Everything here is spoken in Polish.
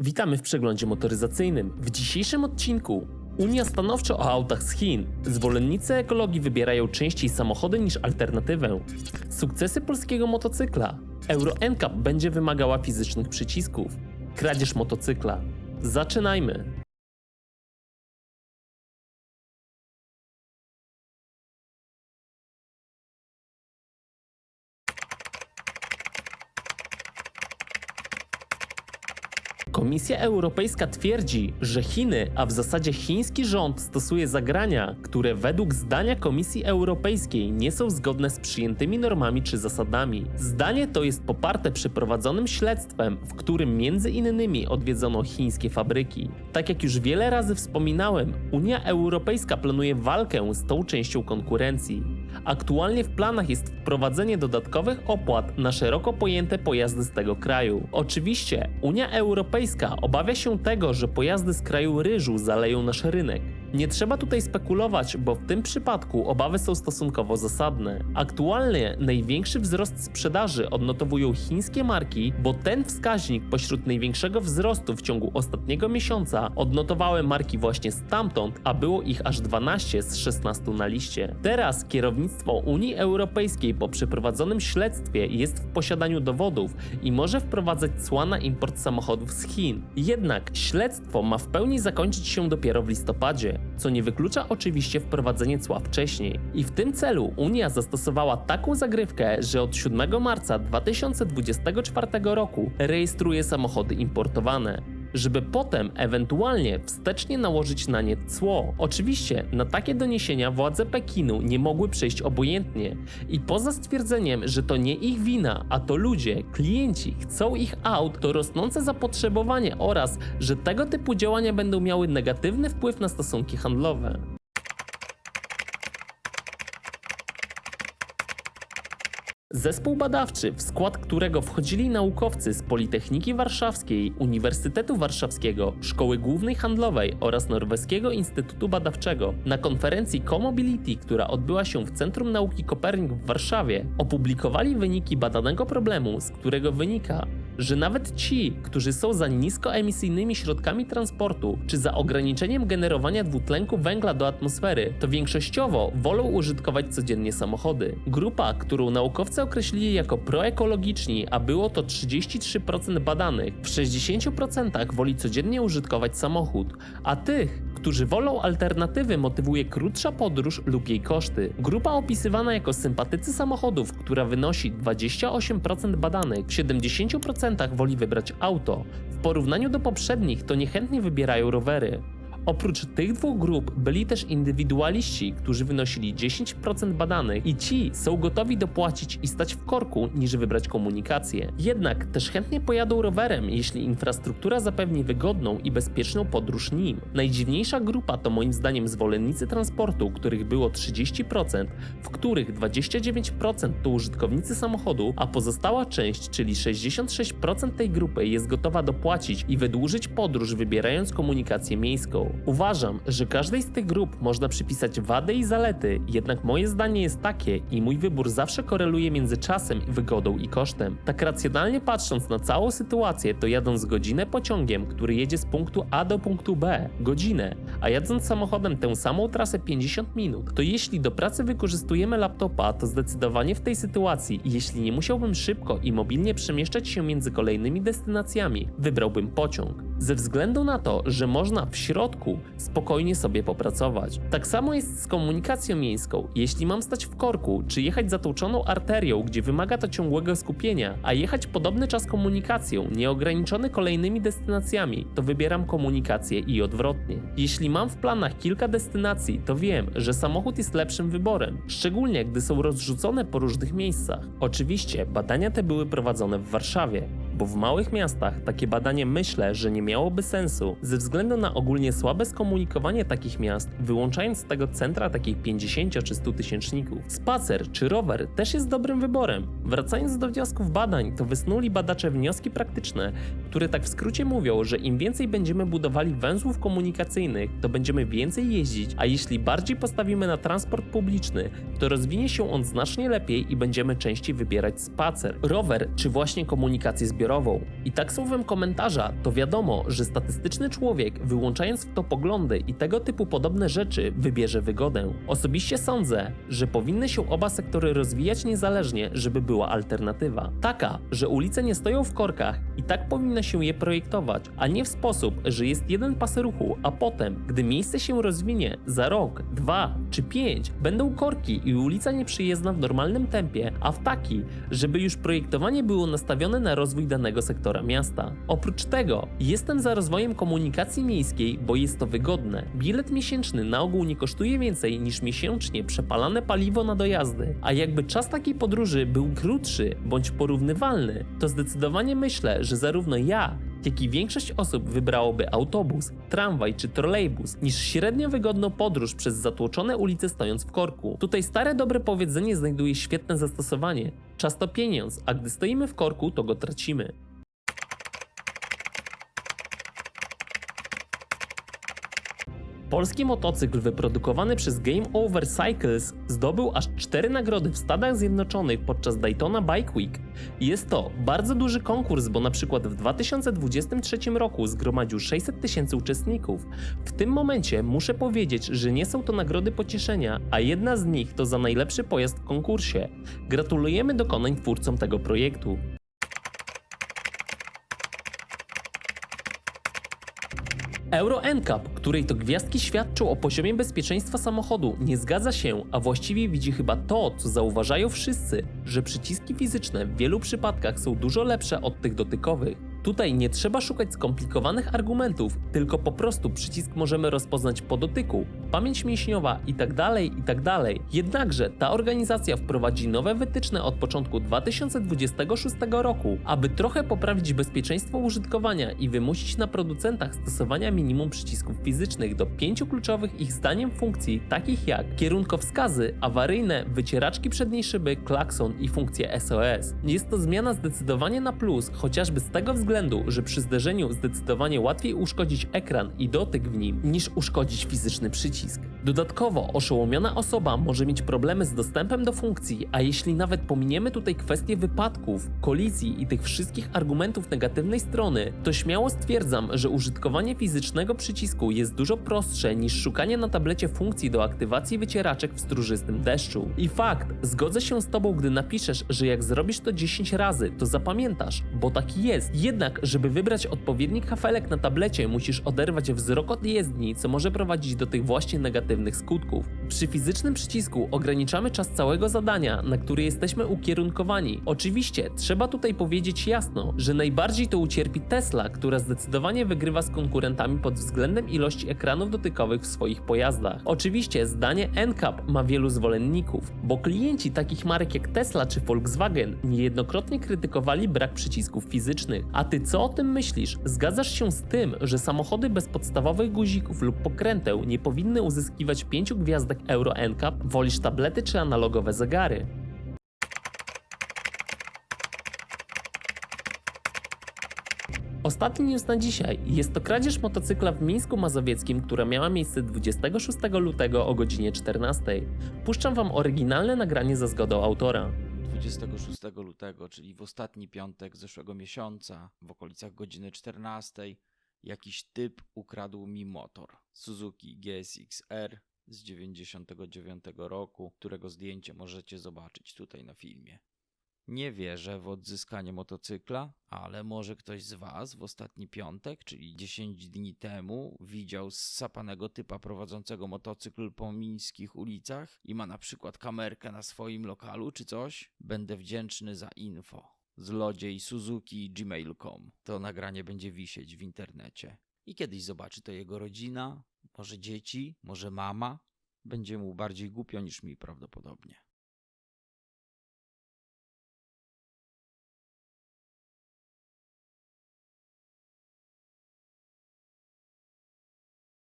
Witamy w przeglądzie motoryzacyjnym. W dzisiejszym odcinku Unia stanowczo o autach z Chin. Zwolennicy ekologii wybierają częściej samochody niż alternatywę. Sukcesy polskiego motocykla. Euro NCAP będzie wymagała fizycznych przycisków. Kradzież motocykla. Zaczynajmy. Komisja Europejska twierdzi, że Chiny, a w zasadzie chiński rząd stosuje zagrania, które według zdania Komisji Europejskiej nie są zgodne z przyjętymi normami czy zasadami. Zdanie to jest poparte przeprowadzonym śledztwem, w którym między innymi odwiedzono chińskie fabryki. Tak jak już wiele razy wspominałem, Unia Europejska planuje walkę z tą częścią konkurencji. Aktualnie w planach jest wprowadzenie dodatkowych opłat na szeroko pojęte pojazdy z tego kraju. Oczywiście Unia Europejska obawia się tego, że pojazdy z kraju ryżu zaleją nasz rynek. Nie trzeba tutaj spekulować, bo w tym przypadku obawy są stosunkowo zasadne. Aktualnie największy wzrost sprzedaży odnotowują chińskie marki, bo ten wskaźnik pośród największego wzrostu w ciągu ostatniego miesiąca odnotowały marki właśnie stamtąd, a było ich aż 12 z 16 na liście. Teraz kierownictwo Unii Europejskiej po przeprowadzonym śledztwie jest w posiadaniu dowodów i może wprowadzać cła na import samochodów z Chin. Jednak śledztwo ma w pełni zakończyć się dopiero w listopadzie, co nie wyklucza oczywiście wprowadzenie cła wcześniej. I w tym celu Unia zastosowała taką zagrywkę, że od 7 marca 2024 roku rejestruje samochody importowane żeby potem ewentualnie wstecznie nałożyć na nie cło. Oczywiście na takie doniesienia władze Pekinu nie mogły przejść obojętnie i poza stwierdzeniem, że to nie ich wina, a to ludzie, klienci chcą ich aut, to rosnące zapotrzebowanie oraz, że tego typu działania będą miały negatywny wpływ na stosunki handlowe. Zespół badawczy, w skład którego wchodzili naukowcy z Politechniki Warszawskiej, Uniwersytetu Warszawskiego, Szkoły Głównej Handlowej oraz Norweskiego Instytutu Badawczego, na konferencji Comobility, która odbyła się w Centrum Nauki Kopernik w Warszawie, opublikowali wyniki badanego problemu, z którego wynika, że nawet ci, którzy są za niskoemisyjnymi środkami transportu czy za ograniczeniem generowania dwutlenku węgla do atmosfery, to większościowo wolą użytkować codziennie samochody. Grupa, którą naukowcy określili jako proekologiczni, a było to 33% badanych, w 60% woli codziennie użytkować samochód, a tych, którzy wolą alternatywy motywuje krótsza podróż lub jej koszty. Grupa opisywana jako sympatycy samochodów, która wynosi 28% badanych, w 70% woli wybrać auto. W porównaniu do poprzednich to niechętnie wybierają rowery. Oprócz tych dwóch grup byli też indywidualiści, którzy wynosili 10% badanych i ci są gotowi dopłacić i stać w korku niż wybrać komunikację. Jednak też chętnie pojadą rowerem, jeśli infrastruktura zapewni wygodną i bezpieczną podróż nim. Najdziwniejsza grupa to moim zdaniem zwolennicy transportu, których było 30%, w których 29% to użytkownicy samochodu, a pozostała część, czyli 66% tej grupy jest gotowa dopłacić i wydłużyć podróż wybierając komunikację miejską. Uważam, że każdej z tych grup można przypisać wady i zalety, jednak moje zdanie jest takie i mój wybór zawsze koreluje między czasem, wygodą i kosztem. Tak racjonalnie patrząc na całą sytuację, to jadąc godzinę pociągiem, który jedzie z punktu A do punktu B, godzinę, a jadąc samochodem tę samą trasę 50 minut, to jeśli do pracy wykorzystujemy laptopa, to zdecydowanie w tej sytuacji, jeśli nie musiałbym szybko i mobilnie przemieszczać się między kolejnymi destynacjami, wybrałbym pociąg. Ze względu na to, że można w środku spokojnie sobie popracować. Tak samo jest z komunikacją miejską. Jeśli mam stać w korku, czy jechać zatłoczoną arterią, gdzie wymaga to ciągłego skupienia, a jechać podobny czas komunikacją, nieograniczony kolejnymi destynacjami, to wybieram komunikację i odwrotnie. Jeśli mam w planach kilka destynacji, to wiem, że samochód jest lepszym wyborem, szczególnie gdy są rozrzucone po różnych miejscach. Oczywiście badania te były prowadzone w Warszawie, bo w małych miastach takie badanie myślę, że nie miałoby sensu ze względu na ogólnie słabe skomunikowanie takich miast, wyłączając z tego centra takich 50 czy 100 tysięczników. Spacer czy rower też jest dobrym wyborem. Wracając do wniosków badań, to wysnuli badacze wnioski praktyczne, które tak w skrócie mówią, że im więcej będziemy budowali węzłów komunikacyjnych, to będziemy więcej jeździć, a jeśli bardziej postawimy na transport publiczny, to rozwinie się on znacznie lepiej i będziemy częściej wybierać spacer, rower czy właśnie komunikację zbiorową zbiorową. I tak słowem komentarza to wiadomo, że statystyczny człowiek, wyłączając w to poglądy i tego typu podobne rzeczy, wybierze wygodę. Osobiście sądzę, że powinny się oba sektory rozwijać niezależnie, żeby była alternatywa. Taka, że ulice nie stoją w korkach i tak powinno się je projektować, a nie w sposób, że jest jeden pas ruchu, a potem, gdy miejsce się rozwinie, za rok, dwa czy pięć, będą korki i ulica nieprzyjezdna w normalnym tempie, a w taki, żeby już projektowanie było nastawione na rozwój danego sektora miasta. Oprócz tego, jestem za rozwojem komunikacji miejskiej, bo jest to wygodne. Bilet miesięczny na ogół nie kosztuje więcej niż miesięcznie przepalane paliwo na dojazdy, a jakby czas takiej podróży był krótszy bądź porównywalny, to zdecydowanie myślę, że zarówno ja, jak i większość osób wybrałoby autobus, tramwaj czy trolejbus niż średnio wygodną podróż przez zatłoczone ulice stojąc w korku. Tutaj stare dobre powiedzenie znajduje świetne zastosowanie. Czas to pieniądz, a gdy stoimy w korku, to go tracimy. Polski motocykl wyprodukowany przez Game Over Cycles zdobył aż 4 nagrody w Stanach Zjednoczonych podczas Daytona Bike Week. Jest to bardzo duży konkurs, bo na przykład w 2023 roku zgromadził 600 tysięcy uczestników. W tym momencie muszę powiedzieć, że nie są to nagrody pocieszenia, a jedna z nich to za najlepszy pojazd w konkursie. Gratulujemy dokonań twórcom tego projektu. Euro NCAP, której to gwiazdki świadczą o poziomie bezpieczeństwa samochodu, nie zgadza się, a właściwie widzi chyba to, co zauważają wszyscy, że przyciski fizyczne w wielu przypadkach są dużo lepsze od tych dotykowych. Tutaj nie trzeba szukać skomplikowanych argumentów, tylko po prostu przycisk możemy rozpoznać po dotyku, pamięć mięśniowa itd. itd. Jednakże ta organizacja wprowadzi nowe wytyczne od początku 2026 roku, aby trochę poprawić bezpieczeństwo użytkowania i wymusić na producentach stosowania minimum przycisków fizycznych do pięciu kluczowych ich zdaniem funkcji, takich jak kierunkowskazy, awaryjne, wycieraczki przedniej szyby, klakson i funkcje SOS. Jest to zmiana zdecydowanie na plus, chociażby z tego względu, że przy zderzeniu zdecydowanie łatwiej uszkodzić ekran i dotyk w nim, niż uszkodzić fizyczny przycisk. Dodatkowo oszołomiona osoba może mieć problemy z dostępem do funkcji, a jeśli nawet pominiemy tutaj kwestie wypadków, kolizji i tych wszystkich argumentów negatywnej strony, to śmiało stwierdzam, że użytkowanie fizycznego przycisku jest dużo prostsze niż szukanie na tablecie funkcji do aktywacji wycieraczek w stróżystym deszczu. I fakt, zgodzę się z tobą, gdy napiszesz, że jak zrobisz to 10 razy, to zapamiętasz, bo tak jest. Jednak, żeby wybrać odpowiedni kafelek na tablecie, musisz oderwać wzrok od jezdni, co może prowadzić do tych właśnie negatywnych skutków. Przy fizycznym przycisku ograniczamy czas całego zadania, na który jesteśmy ukierunkowani. Oczywiście, trzeba tutaj powiedzieć jasno, że najbardziej to ucierpi Tesla, która zdecydowanie wygrywa z konkurentami pod względem ilości ekranów dotykowych w swoich pojazdach. Oczywiście, zdanie NCAP ma wielu zwolenników, bo klienci takich marek jak Tesla czy Volkswagen niejednokrotnie krytykowali brak przycisków fizycznych. A ty co o tym myślisz? Zgadzasz się z tym, że samochody bez podstawowych guzików lub pokręteł nie powinny uzyskiwać 5 gwiazdek Euro NCAP? Wolisz tablety czy analogowe zegary? Ostatni news na dzisiaj jest to kradzież motocykla w Mińsku Mazowieckim, która miała miejsce 26 lutego o godzinie 14. Puszczam wam oryginalne nagranie za zgodą autora. 26 lutego, czyli w ostatni piątek zeszłego miesiąca, w okolicach godziny 14, jakiś typ ukradł mi motor Suzuki GSX-R z 99 roku, którego zdjęcie możecie zobaczyć tutaj na filmie. Nie wierzę w odzyskanie motocykla, ale może ktoś z Was w ostatni piątek, czyli 10 dni temu, widział zsapanego typa prowadzącego motocykl po mińskich ulicach i ma na przykład kamerkę na swoim lokalu czy coś? Będę wdzięczny za info. Zlodziej Suzuki gmail.com. To nagranie będzie wisieć w internecie. I kiedyś zobaczy to jego rodzina, może dzieci, może mama. Będzie mu bardziej głupio niż mi prawdopodobnie.